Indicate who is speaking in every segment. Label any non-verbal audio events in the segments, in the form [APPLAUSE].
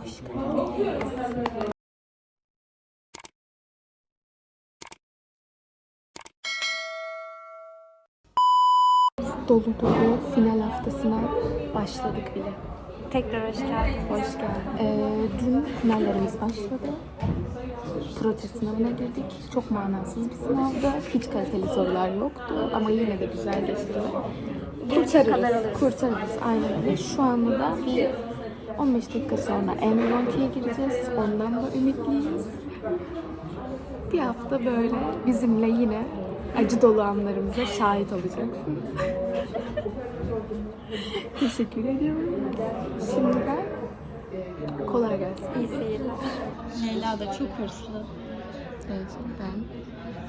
Speaker 1: Dolu dolu final haftasına başladık bile.
Speaker 2: Tekrar hoş geldin.
Speaker 1: Hoş geldin. Ee, dün finallerimiz başladı. Protest sınavına girdik. Çok manasız bir sınavdı. Hiç kaliteli sorular yoktu ama yine de güzel geçti. Kurtarırız. Kurtarırız. Aynen öyle. Şu anda da bir 15 dakika sonra Enronti'ye gireceğiz. Ondan da ümitliyiz. Bir hafta böyle bizimle yine acı dolu anlarımıza şahit olacaksınız. [LAUGHS] Teşekkür ediyorum. Şimdiden kolay gelsin.
Speaker 2: İyi seyirler. Leyla da çok hırslı.
Speaker 1: Gerçekten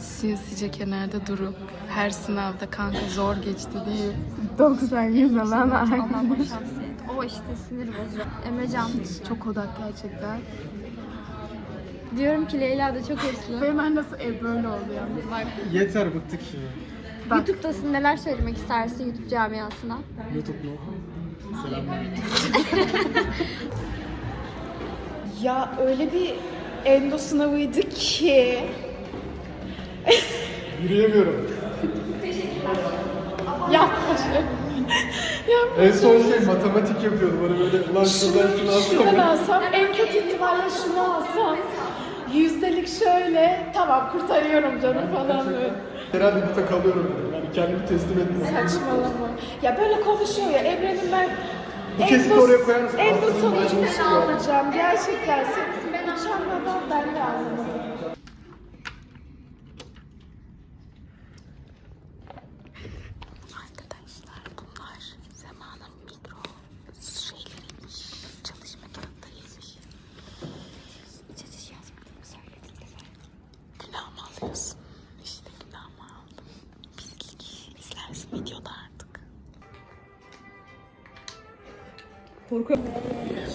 Speaker 1: sinsice kenarda durup her sınavda kanka zor geçti diye 90 100 alan
Speaker 2: Allah. O işte sinir bozucu. Emrecan.
Speaker 1: Çok odak gerçekten.
Speaker 2: Diyorum ki Leyla da çok hırslı.
Speaker 1: Hemen nasıl ev böyle oldu ya?
Speaker 2: Bak
Speaker 3: Yeter bıktık şimdi.
Speaker 2: YouTube'dasın neler söylemek istersin YouTube camiasına?
Speaker 3: YouTube mu? Selamlar. [LAUGHS]
Speaker 1: Ya öyle bir endo sınavıydı ki [LAUGHS]
Speaker 3: Yürüyemiyorum.
Speaker 1: yapmadım. [LAUGHS]
Speaker 3: En son şey matematik yapıyordum. Hani böyle ulan şuradan şunu
Speaker 1: Şuradan
Speaker 3: alsam.
Speaker 1: alsam en kötü ihtimalle şunu alsam yüzdelik şöyle tamam kurtarıyorum canım falan böyle.
Speaker 3: Herhalde burada kalıyorum dedim. Yani kendimi teslim ettim.
Speaker 1: Saçmalama. Ya böyle konuşuyor ya Evren'in ben
Speaker 3: Bu kesiti oraya koyar mısın?
Speaker 1: Ben
Speaker 3: şey ya.
Speaker 1: alacağım. Gerçekten sen ben uçanmadan ben de anlamadım.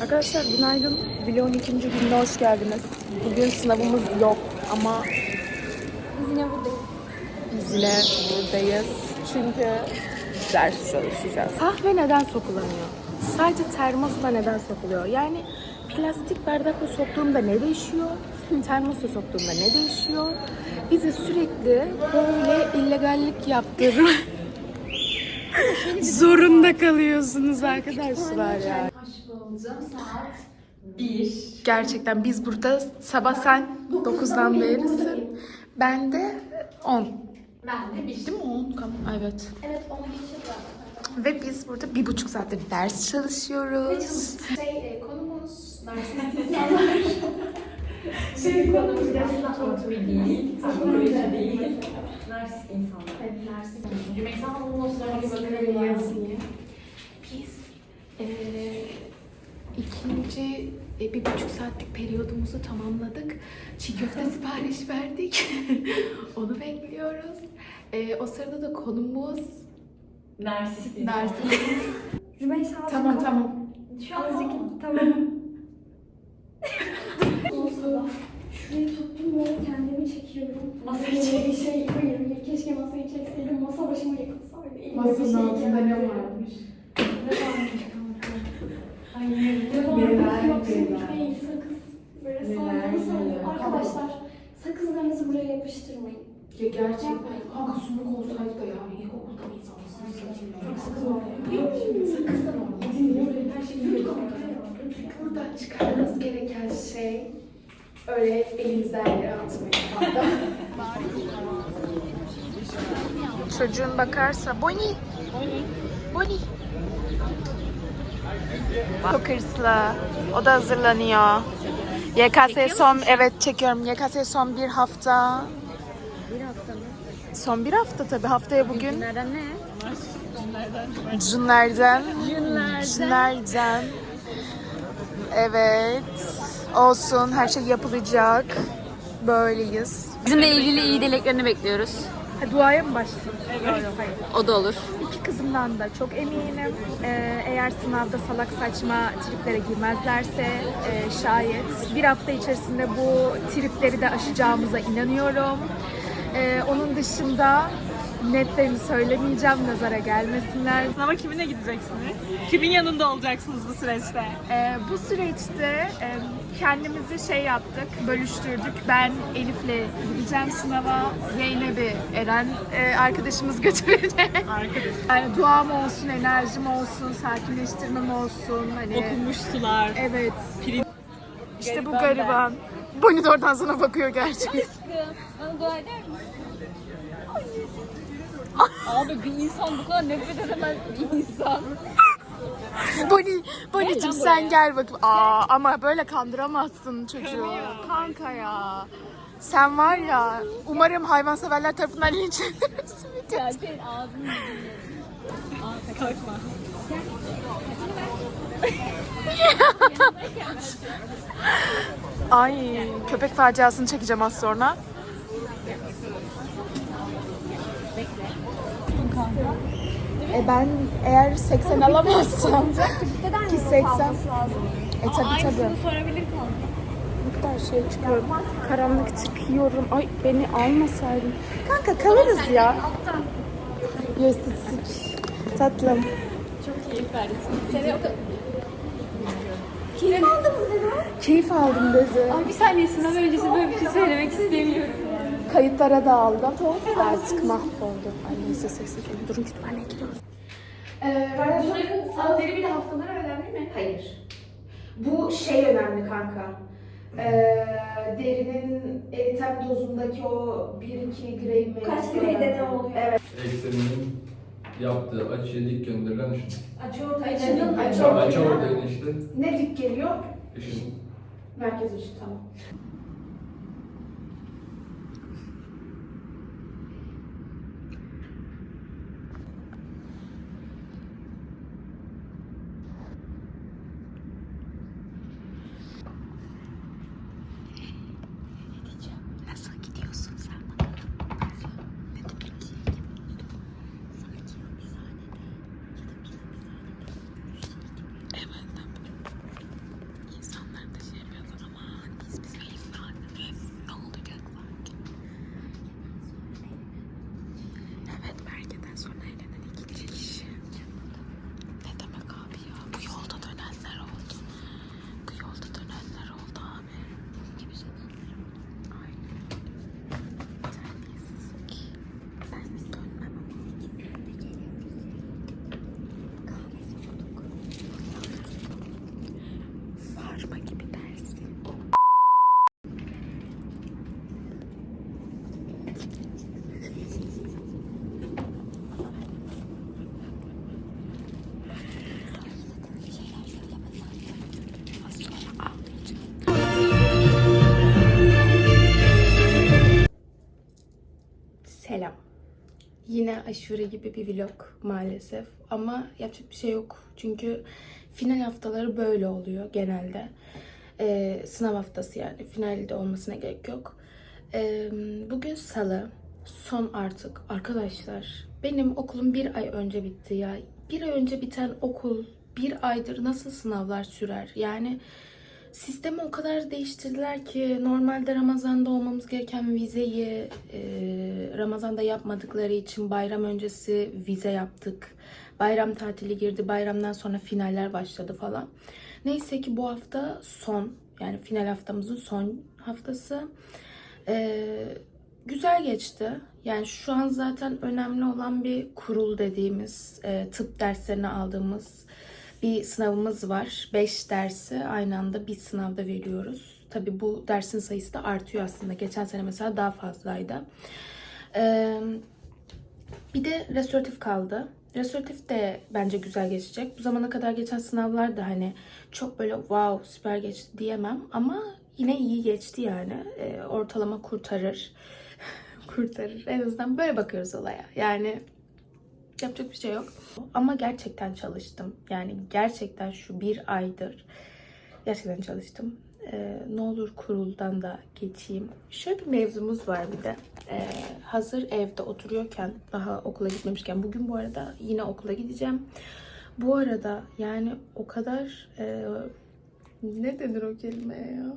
Speaker 1: Arkadaşlar günaydın. Vlogun ikinci gününe hoş geldiniz. Bugün sınavımız yok ama
Speaker 2: Biz yine buradayız.
Speaker 1: biz yine buradayız. Çünkü ders çalışacağız. Kahve neden sokulamıyor? Sadece termosla neden sokuluyor? Yani plastik bardakla soktuğumda ne değişiyor? Termosla soktuğumda ne değişiyor? Bize sürekli böyle illegallik yaptırır. Zorunda kalıyorsunuz arkadaşlar ya. Gerçekten biz burada sabah sen 9'dan berisin. Ben de 10.
Speaker 2: Ben de bir
Speaker 1: Değil mi 10? Tamam. Evet.
Speaker 2: Evet onu geçiyor
Speaker 1: Ve biz burada bir buçuk saattir ders çalışıyoruz.
Speaker 4: Şey, e, konumuz narsist insanlar. [LAUGHS] şey konumuz gerçekten anatomi değil, psikoloji değil. Narsist insanlar. Evet, narsist. Rümeysa Hanım'ın notlarına bir bakabiliriz.
Speaker 1: Biz eee, ikinci e, bir buçuk saatlik periyodumuzu tamamladık. Çiğ köfte [LAUGHS] sipariş verdik. [LAUGHS] Onu bekliyoruz. Eee, o sırada da konumuz
Speaker 4: Narsist
Speaker 1: ders. [LAUGHS]
Speaker 2: Rümeysa
Speaker 1: tamam tamam.
Speaker 2: Şu azıcık tamam.
Speaker 5: Şurayı tuttum böyle kendimi çekiyorum.
Speaker 4: Masayı çek.
Speaker 5: bir şey hayır keşke masayı çekseydim masa başıma yıkılsaydı. Bir
Speaker 4: Masanın
Speaker 5: şey
Speaker 4: altında ne
Speaker 5: geldi.
Speaker 4: varmış?
Speaker 5: Ne varmış kanka?
Speaker 4: Ay
Speaker 5: Ne
Speaker 4: neler
Speaker 5: varmış yok
Speaker 4: neler.
Speaker 5: değil sakız. Böyle
Speaker 4: Neler.
Speaker 5: Arkadaşlar sakızlarınızı buraya yapıştırmayın.
Speaker 4: Ya gerçekten kanka sumuk olsaydı da yani ilkokulda bir insan ya?
Speaker 5: Sakız var ya.
Speaker 4: Sakızdan olmaz. Böyle her şey yürü kanka.
Speaker 1: Buradan çıkarmamız gereken şey öyle elimize yere atmayın. Çocuğun bakarsa Bonnie. Bonnie. Çok hırslı. O da hazırlanıyor. YKS son, evet çekiyorum. YKS son bir hafta.
Speaker 2: Bir hafta mı?
Speaker 1: Son bir hafta tabii. Haftaya bugün
Speaker 2: Nereden ne?
Speaker 1: Cünlerden. Cünlerden. Evet. Olsun. Her şey yapılacak. Böyleyiz.
Speaker 2: Bizimle ilgili iyi dileklerini bekliyoruz.
Speaker 1: Ha, duaya mı başlayayım? Hayır.
Speaker 2: O da olur.
Speaker 1: İki kızımdan da çok eminim. Ee, eğer sınavda salak saçma triplere girmezlerse e, şayet bir hafta içerisinde bu tripleri de aşacağımıza inanıyorum. Ee, onun dışında netlerini söylemeyeceğim nazara gelmesinler.
Speaker 6: Sınava kiminle gideceksiniz? Kimin yanında olacaksınız bu süreçte?
Speaker 1: Ee, bu süreçte e, kendimizi şey yaptık, bölüştürdük. Ben Elif'le gideceğim sınava, Zeynep'i Eren e, arkadaşımız [LAUGHS] götürecek.
Speaker 6: Arkadaş.
Speaker 1: Yani duam olsun, enerjim olsun, sakinleştirmem olsun. Hani
Speaker 6: Okunmuş sular.
Speaker 1: Evet.
Speaker 6: Pirinç.
Speaker 1: İşte bu
Speaker 6: Gariban ben.
Speaker 1: Bonnie oradan sana bakıyor gerçekten.
Speaker 2: Bana dua eder misin?
Speaker 6: Abi bir insan bu kadar nefret edemez bir insan.
Speaker 1: Bonnie, Bonnie'cim sen gel bakayım. Aa, ama böyle kandıramazsın çocuğu. Kanka ya. Sen var ya, umarım hayvanseverler tarafından linç edilirsin.
Speaker 2: Ya senin ağzını
Speaker 6: Kalkma.
Speaker 1: Ay, köpek faciasını çekeceğim az sonra. E ben eğer 80 alamazsam ki 80 E tabi tabi. Ne kadar şey çıkıyorum. Karanlık çıkıyorum. Ay beni almasaydın. Kanka kalırız ya. Yositsik. Tatlım.
Speaker 2: Keyif aldın mı dedi?
Speaker 1: Keyif aldım dedi.
Speaker 2: Ay bir saniye sınav öncesi böyle bir şey söylemek istemiyorum.
Speaker 1: Kayıtlara da aldım. Artık mahvoldum. Ay neyse sessiz olun. Durun kütüphaneye gidiyoruz.
Speaker 5: Bunların saatleri bir de haftaları önemli mi? Hayır. Bu şey önemli kanka. Ee, derinin eritem dozundaki o 1-2 grey mi?
Speaker 4: Kaç greyde ne oluyor?
Speaker 5: Evet.
Speaker 7: Ekseninin yaptığı açıya dik gönderilen ışın.
Speaker 4: Açı ortaya
Speaker 5: Açının
Speaker 4: çıkıyor.
Speaker 5: açı
Speaker 7: Açı
Speaker 5: ortaya.
Speaker 7: ortaya işte
Speaker 5: Ne dik geliyor?
Speaker 7: ışın.
Speaker 5: Merkez uçu tamam.
Speaker 1: Evet Yine aşure gibi bir vlog maalesef ama yapacak bir şey yok. Çünkü final haftaları böyle oluyor genelde. Ee, sınav haftası yani finalde olmasına gerek yok. Ee, bugün salı. Son artık arkadaşlar. Benim okulum bir ay önce bitti ya. Bir ay önce biten okul bir aydır nasıl sınavlar sürer? Yani Sistemi o kadar değiştirdiler ki normalde Ramazan'da olmamız gereken vizeyi e, Ramazan'da yapmadıkları için bayram öncesi vize yaptık. Bayram tatili girdi. Bayramdan sonra finaller başladı falan. Neyse ki bu hafta son yani final haftamızın son haftası. E, güzel geçti. Yani şu an zaten önemli olan bir kurul dediğimiz e, tıp derslerini aldığımız bir sınavımız var. 5 dersi aynı anda bir sınavda veriyoruz. Tabi bu dersin sayısı da artıyor aslında. Geçen sene mesela daha fazlaydı. Ee, bir de restoratif kaldı. Restoratif de bence güzel geçecek. Bu zamana kadar geçen sınavlar da hani çok böyle wow süper geçti diyemem ama yine iyi geçti yani. Ee, ortalama kurtarır. [LAUGHS] kurtarır. En azından böyle bakıyoruz olaya. Yani Yapacak bir şey yok. Ama gerçekten çalıştım. Yani gerçekten şu bir aydır gerçekten çalıştım. Ee, ne olur kuruldan da geçeyim. Şöyle bir mevzumuz var bir de. Ee, hazır evde oturuyorken, daha okula gitmemişken, bugün bu arada yine okula gideceğim. Bu arada yani o kadar e, ne denir o kelimeye ya?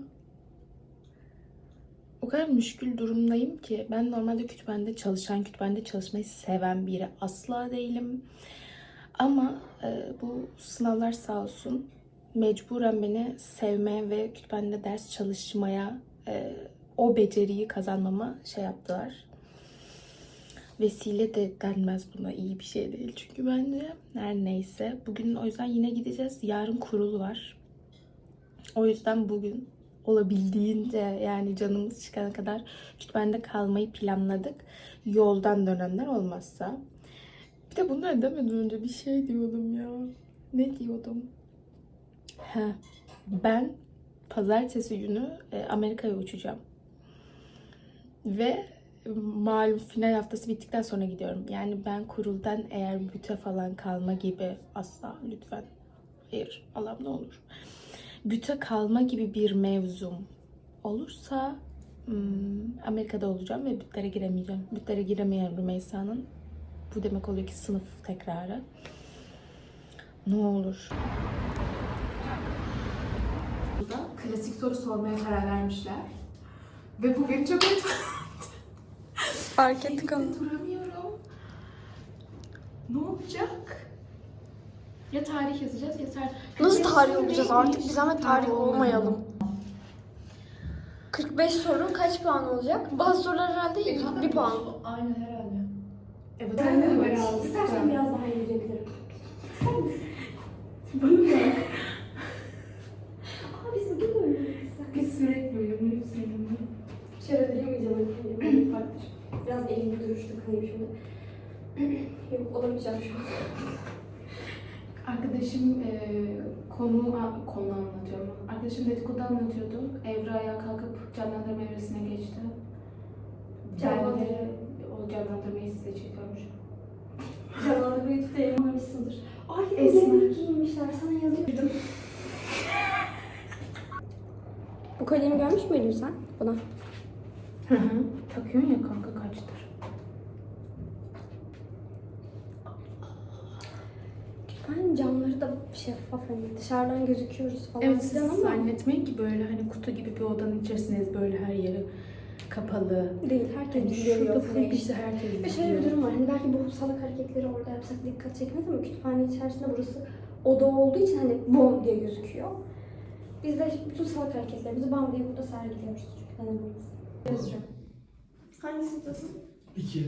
Speaker 1: O kadar müşkül durumdayım ki ben normalde kütüphanede çalışan, kütüphanede çalışmayı seven biri asla değilim. Ama e, bu sınavlar sağ olsun mecburen beni sevmeye ve kütüphanede ders çalışmaya, e, o beceriyi kazanmama şey yaptılar. Vesile de denmez buna iyi bir şey değil çünkü bence. Her neyse. Bugün o yüzden yine gideceğiz. Yarın kurul var. O yüzden bugün olabildiğince yani canımız çıkana kadar kütüphanede kalmayı planladık. Yoldan dönenler olmazsa. Bir de bunlar demeden önce bir şey diyordum ya. Ne diyordum? He. Ben pazartesi günü e, Amerika'ya uçacağım. Ve malum final haftası bittikten sonra gidiyorum. Yani ben kuruldan eğer büte falan kalma gibi asla lütfen. Hayır Allah'ım ne olur. Büte kalma gibi bir mevzum olursa hmm, Amerika'da olacağım ve bütlere giremeyeceğim. Bütlere giremeyen Rümeysa'nın bu demek oluyor ki sınıf tekrarı. Ne olur.
Speaker 5: Klasik soru sormaya karar vermişler. Ve bugün çok
Speaker 2: Fark ettik onu.
Speaker 5: duramıyorum. Ne olacak? Ya tarih yazacağız ya tarih.
Speaker 2: Nasıl tarih olacağız artık? Biz ama tarih olmayalım. 45 soru kaç puan olacak? Bazı sorular herhalde bir puan.
Speaker 5: Aynen herhalde. Evet.
Speaker 4: Ben de böyle. İstersen biraz daha yürüyebilirim. İster misin? Bana bak. Aa biz bugün de oynuyoruz.
Speaker 5: Biz sürekli seninle.
Speaker 4: Şöyle diyemeyeceğim. Elim farklı. Biraz elimde duruşta kalayım şimdi. [CLEARS THROAT] Yok olamayacağım şu an.
Speaker 5: Arkadaşım e, konu konu anlatıyorum. Arkadaşım dedikodu anlatıyordu. Evra ayağa kalkıp canlandırma evresine geçti. De o canlandırmayı size çekiyormuş.
Speaker 4: Canlandı bir YouTube'da yayınlamışsındır. Ay yemek giymişler. Sana yazıyordum. Bu kolyemi görmüş müydün sen? Buna.
Speaker 5: Hı hı. Takıyorsun ya kanka kaçtır.
Speaker 4: Ben camları da şeffaf hani dışarıdan gözüküyoruz falan
Speaker 5: Evet siz
Speaker 4: filan ama
Speaker 5: zannetmeyin ki böyle hani kutu gibi bir odanın içerisindeyiz böyle her yeri kapalı.
Speaker 4: değil. Herkes
Speaker 5: Hani
Speaker 4: bizi
Speaker 5: şurada
Speaker 4: görüyor.
Speaker 5: full bizi herkes
Speaker 4: Ve şöyle bir durum var. Hani belki bu salak hareketleri orada yapsak dikkat çekmez ama kütüphane içerisinde burası oda olduğu için hani bom diye gözüküyor. Biz de bütün salak hareketlerimizi bam diye burada sergiliyoruz. Çünkü hani burası. Hangi sınıftasın?
Speaker 3: İki.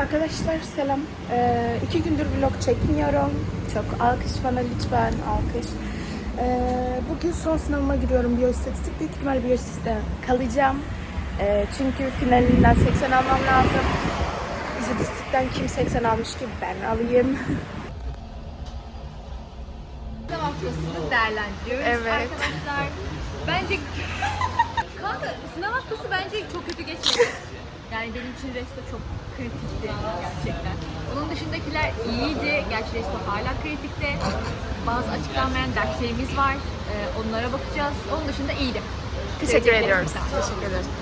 Speaker 1: Arkadaşlar selam. Ee, iki gündür vlog çekmiyorum. Çok alkış bana lütfen alkış. Ee, bugün son sınavıma giriyorum biyostatistik. Büyük ihtimal biyostatistikte kalacağım. Ee, çünkü finalinden 80 almam lazım. İstatistikten kim 80 almış ki ben alayım.
Speaker 6: Sınav haftasını değerlendiriyoruz.
Speaker 1: Evet.
Speaker 6: Arkadaşlar bence... [LAUGHS] Kanka sınav haftası bence çok kötü geçmedi. Yani benim için resto çok kritikti gerçekten. Onun dışındakiler iyiydi. Gerçi resto hala kritikte. Bazı açıklanmayan derslerimiz var. Ee, onlara bakacağız. Onun dışında iyiydi.
Speaker 1: Teşekkür ediyoruz. Teşekkür ederiz. [LAUGHS]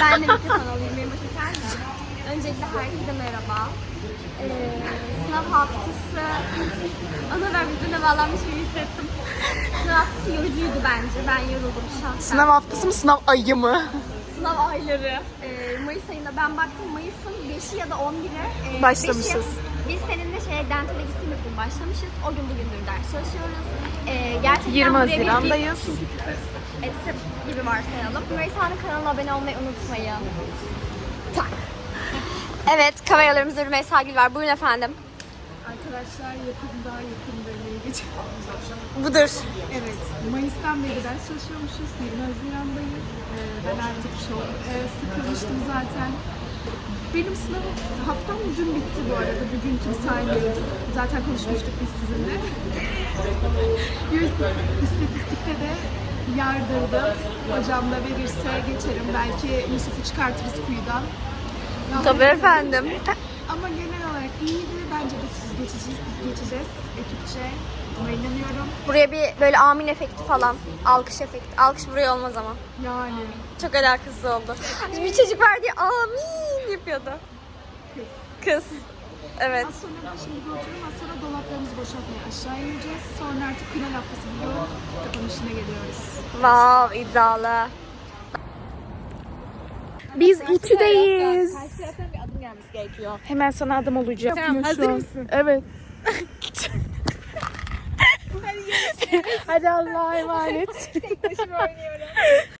Speaker 2: Ben de mikrofon alayım. Benim başım gelmiyor. Öncelikle herkese merhaba. Ee, sınav haftası [LAUGHS] ana ben yüzüne bağlanmış gibi hissettim. Sınav haftası yorucuydu bence. Ben yoruldum şahsen.
Speaker 1: Sınav haftası mı sınav ayı mı?
Speaker 2: Sınav ayları. Ee, Mayıs ayında ben baktım Mayıs'ın 5'i ya da 11'i. e,
Speaker 1: Başlamışız.
Speaker 2: 5'i Biz seninle şeye dentale gittiğimiz gün başlamışız. O gün bugündür ders çalışıyoruz. Ee, gerçekten
Speaker 1: 20
Speaker 2: buraya bir-
Speaker 1: Haziran'dayız.
Speaker 2: Etsi gibi varsayalım. Rümeysa'nın kanalına abone olmayı unutmayın. Tak. Evet, kameralarımızda Rümeysa Gül var. Buyurun efendim.
Speaker 5: Arkadaşlar yakında yakın bölmeye geçelim.
Speaker 2: Budur.
Speaker 5: Evet, Mayıs'tan beri ders çalışıyormuşuz. 20 Haziran'dayız. Ee, ben artık çok e, sıkılmıştım zaten. Benim sınav haftam dün bitti bu arada. Bugün kimse saymıyorduk. Zaten konuşmuştuk biz sizinle. [LAUGHS] İstatistikte de yardırdım. Hocam da verirse geçerim. Belki Yusuf'u çıkartırız kuyudan. Ya,
Speaker 2: Tabii efendim.
Speaker 5: Ama genel olarak iyiydi. Bence de siz geçeceğiz, geçeceğiz ekipçe. Buna inanıyorum.
Speaker 2: Buraya bir böyle amin efekti falan. Alkış efekti. Alkış buraya olmaz ama.
Speaker 5: Yani
Speaker 2: Çok alakasız oldu. Bir çocuk var diye amin yapıyordu. Kız.
Speaker 8: Evet.
Speaker 1: Az sonra da şimdi bir oturum. Az sonra dolaplarımızı boşaltmaya aşağı ineceğiz. Sonra artık final haftası vlog kapanışına geliyoruz.
Speaker 8: Wow iddialı.
Speaker 1: Biz İTÜ'deyiz.
Speaker 6: Gelmesi gerekiyor.
Speaker 1: Hemen sana adım olacağım.
Speaker 6: Tamam, hazır mısın?
Speaker 1: Evet. [LAUGHS] Hadi Allah'a emanet.
Speaker 6: Tek başıma oynuyorum.